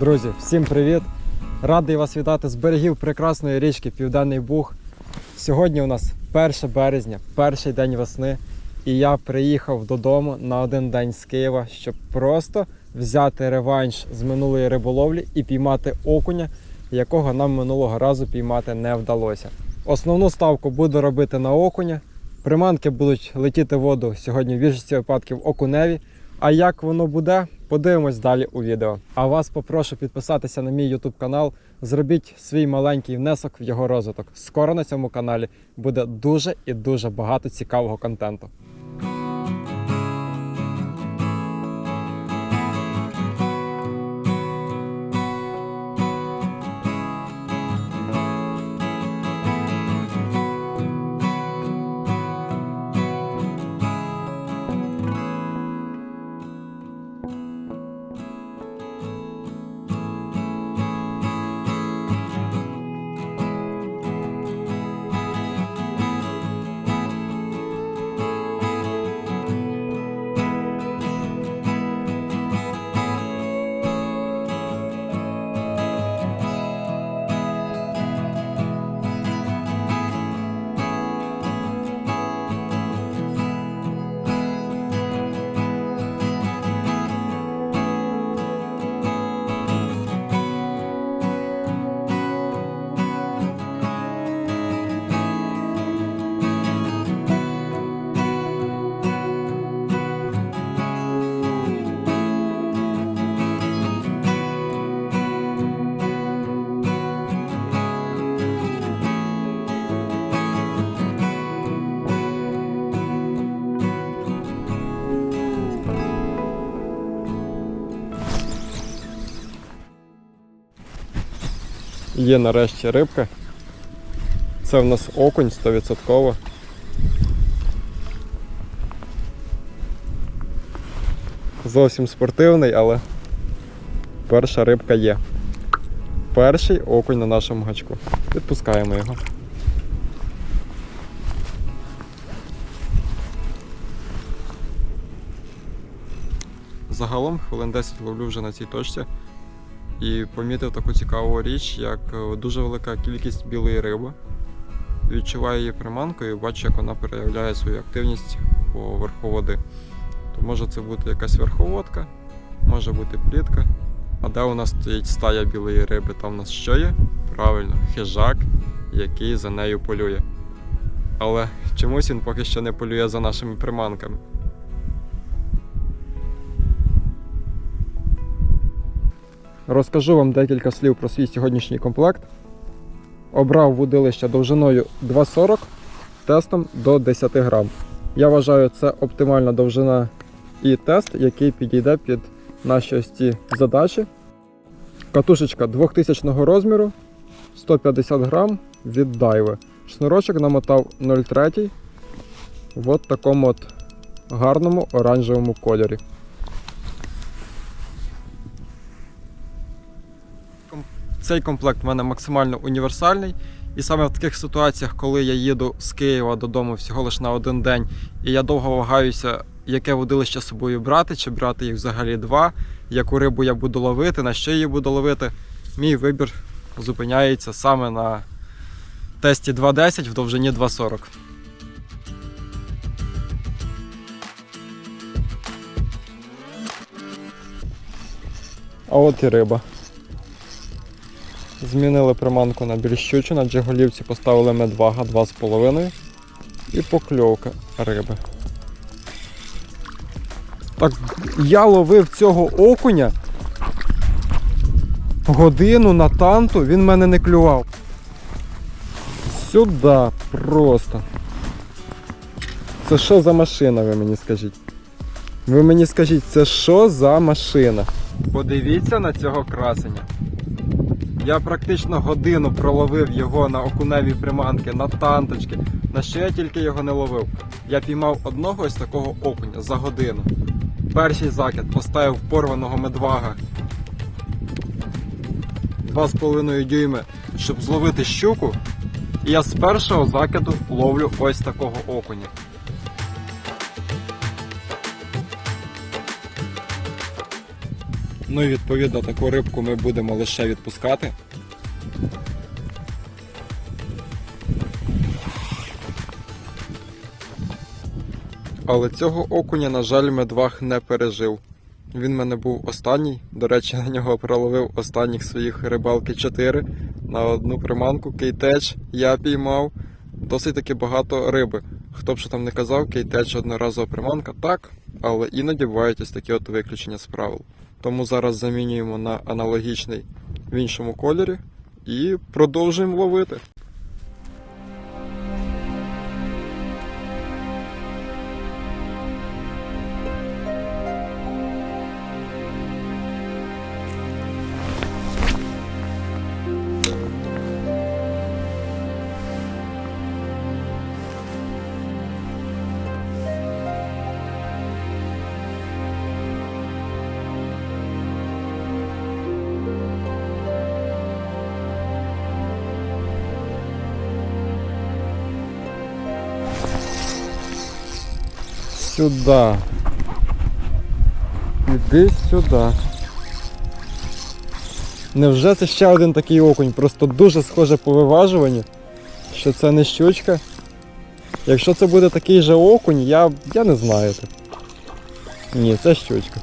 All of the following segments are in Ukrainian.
Друзі, всім привіт! Радий вас вітати з берегів прекрасної річки Південний Буг. Сьогодні у нас 1 березня, перший день весни, і я приїхав додому на один день з Києва, щоб просто взяти реванш з минулої риболовлі і піймати окуня, якого нам минулого разу піймати не вдалося. Основну ставку буду робити на окуня. Приманки будуть летіти в воду сьогодні в більшості випадків окуневі. А як воно буде, подивимось далі у відео. А вас попрошу підписатися на мій YouTube канал, зробіть свій маленький внесок в його розвиток. Скоро на цьому каналі буде дуже і дуже багато цікавого контенту. Є нарешті рибка. Це в нас окунь 100%. Зовсім спортивний, але перша рибка є. Перший окунь на нашому гачку. Відпускаємо його. Загалом хвилин 10 ловлю вже на цій точці і помітив таку цікаву річ, як е, дуже велика кількість білої риби. Відчуваю її приманкою і бачу, як вона проявляє свою активність по верху води. То може це бути якась верховодка, може бути плітка. А де у нас стоїть стая білої риби? Там у нас що є? Правильно, хижак, який за нею полює. Але чомусь він поки що не полює за нашими приманками. Розкажу вам декілька слів про свій сьогоднішній комплект. Обрав вудилище довжиною 2,40 тестом до 10 грам. Я вважаю, це оптимальна довжина і тест, який підійде під наші ось ці задачі. Катушечка 2000 розміру, 150 грам від дайви. Шнурочок намотав 0,3 в такому от гарному оранжевому кольорі. Цей комплект в мене максимально універсальний. І саме в таких ситуаціях, коли я їду з Києва додому всього лише на один день, і я довго вагаюся, яке водилище з собою брати, чи брати їх взагалі два, яку рибу я буду ловити, на що її буду ловити, мій вибір зупиняється саме на тесті 2.10 в довжині 2.40. А от і риба. Змінили приманку на більш щучу, на джиголівці поставили медвага 2,5 і покльовка риби. Так, я ловив цього окуня годину на танту, він мене не клював. Сюди просто. Це що за машина, ви мені скажіть? Ви мені скажіть, це що за машина? Подивіться на цього красення. Я практично годину проловив його на окуневі приманки, на танточки. На що я тільки його не ловив. Я піймав одного ось такого окуня за годину. Перший закид поставив порваного медвага 2,5 дюйми, щоб зловити щуку. І я з першого закиду ловлю ось такого окуня. Ну і відповідно таку рибку ми будемо лише відпускати. Але цього окуня, на жаль, медвах не пережив. Він в мене був останній. До речі, на нього проловив останніх своїх рибалки 4 на одну приманку. Кейтеч я піймав. Досить таки багато риби. Хто б що там не казав, кейтеч одноразова приманка, так, але іноді бувають ось такі от виключення з правил. Тому зараз замінюємо на аналогічний в іншому кольорі і продовжуємо ловити. Сюди. Іди сюди. Невже це ще один такий окунь? Просто дуже схоже по виважуванню, що це не щучка. Якщо це буде такий же окунь, я, я не знаю. Ні, це щучка.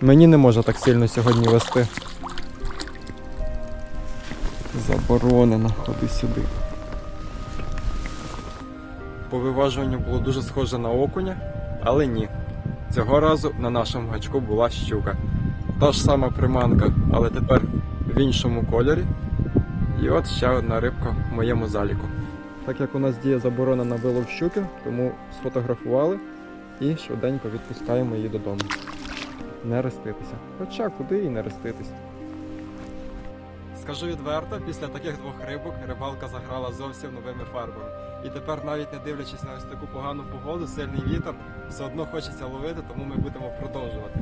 Мені не може так сильно сьогодні вести. Заборонено, ходи сюди. По виважуванню було дуже схоже на окуня, але ні. Цього разу на нашому гачку була щука. Та ж сама приманка, але тепер в іншому кольорі. І от ще одна рибка в моєму заліку. Так як у нас діє заборона на вилов щуки, тому сфотографували і швиденько відпускаємо її додому. Не реститися. Хоча куди і не реститись. Скажу відверто, після таких двох рибок рибалка заграла зовсім новими фарбами. І тепер, навіть не дивлячись на ось таку погану погоду, сильний вітер, все одно хочеться ловити, тому ми будемо продовжувати.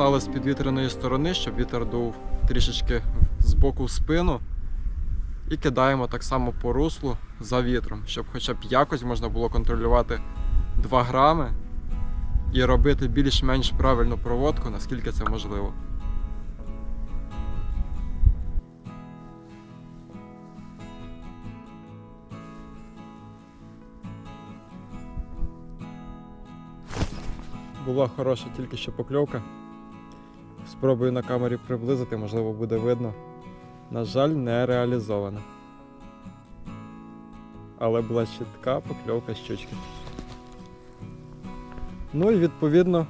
Стали з підвітряної сторони, щоб вітер дув трішечки з боку в спину. І кидаємо так само по руслу за вітром, щоб хоча б якось можна було контролювати 2 грами і робити більш-менш правильну проводку, наскільки це можливо. Була хороша тільки що покльовка. Спробую на камері приблизити, можливо, буде видно. На жаль, не реалізована. Але була чітка покльовка щучки. Ну і відповідно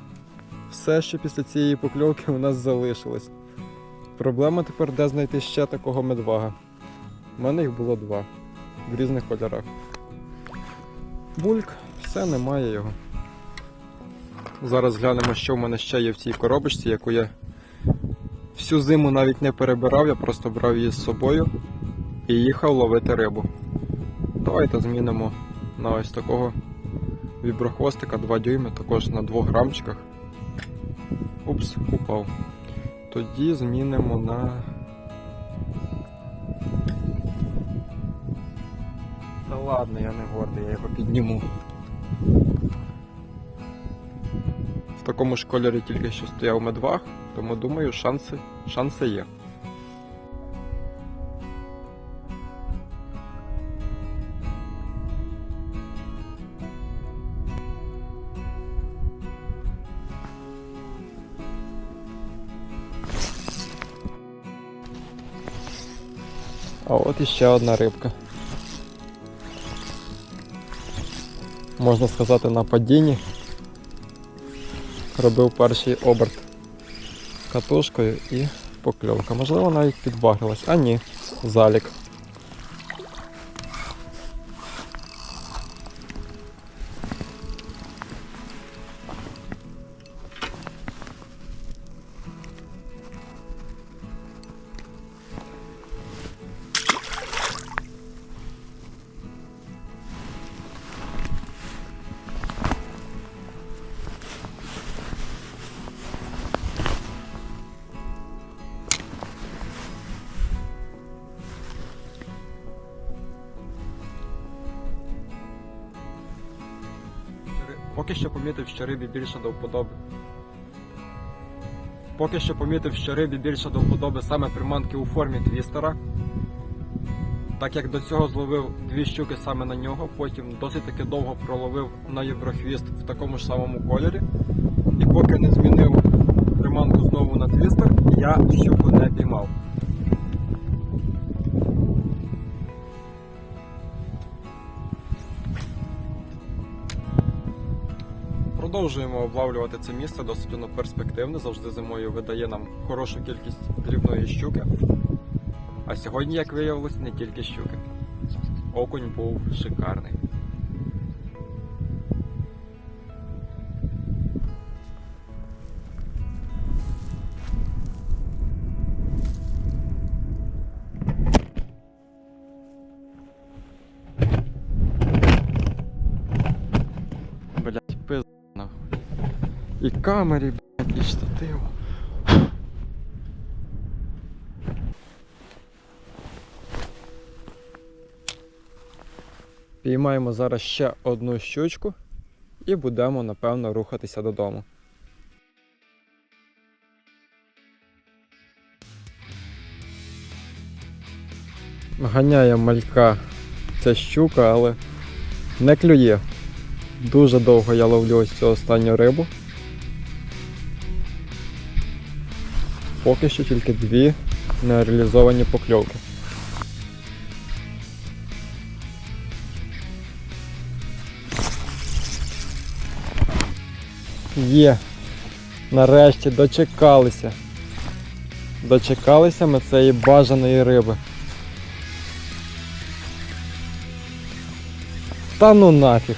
все, що після цієї покльовки у нас залишилось. Проблема тепер де знайти ще такого медвага. У мене їх було два в різних кольорах. Бульк, все, немає його. Зараз глянемо, що в мене ще є в цій коробочці, яку я всю зиму навіть не перебирав, я просто брав її з собою і їхав ловити рибу. Давайте змінимо на ось такого віброхвостика 2 дюйми, також на 2 грамчиках. Упс, упав. Тоді змінимо на. Та ладно, я не гордий, я його підніму. В такому ж кольорі тільки що стояв медвах, тому думаю, шанси, шанси є. А от іще одна рибка. Можна сказати на падінні робив перший оберт катушкою і покльовка. Можливо, навіть підбагрилась. А ні, залік. Поки що помітив, що рибі більше до вподоби. Поки що помітив, що рибі більше до вподоби саме приманки у формі твістера. Так як до цього зловив дві щуки саме на нього, потім досить таки довго проловив на єврохвіст в такому ж самому кольорі. І поки не змінив приманку знову на твістер, я щуку не піймав. Продовжуємо облавлювати це місце, досить воно перспективне, завжди зимою видає нам хорошу кількість дрібної щуки. А сьогодні, як виявилось, не тільки щуки. Окунь був шикарний. І камері, блять, і штатив. Піймаємо зараз ще одну щучку і будемо, напевно, рухатися додому. Ганяє малька ця щука, але не клює. Дуже довго я ловлю ось цю останню рибу. Поки що тільки дві нереалізовані покльовки. Є. Нарешті дочекалися. Дочекалися ми цієї бажаної риби. Та ну нафіг.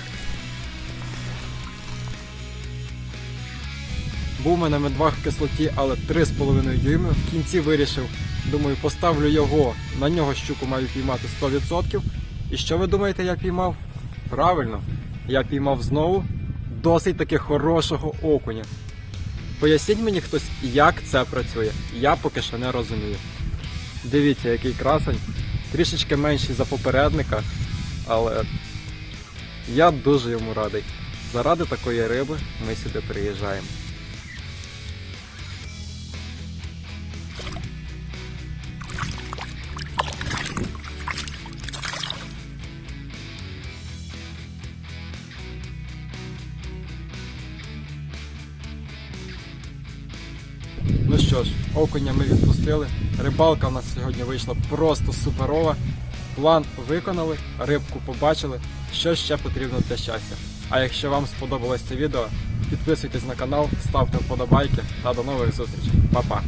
Був у мене медвах в кислоті, але 3,5 дюйми. В кінці вирішив, думаю, поставлю його, на нього щуку маю піймати 100%. І що ви думаєте, я піймав? Правильно, я піймав знову досить таки хорошого окуня. Поясніть мені хтось, як це працює. Я поки що не розумію. Дивіться, який красень. Трішечки менший за попередника, але я дуже йому радий. Заради такої риби ми сюди приїжджаємо. Ну що ж, окуня ми відпустили. Рибалка в нас сьогодні вийшла просто суперова. План виконали, рибку побачили. Що ще потрібно для щастя. А якщо вам сподобалось це відео, підписуйтесь на канал, ставте вподобайки та до нових зустрічей. Па-па!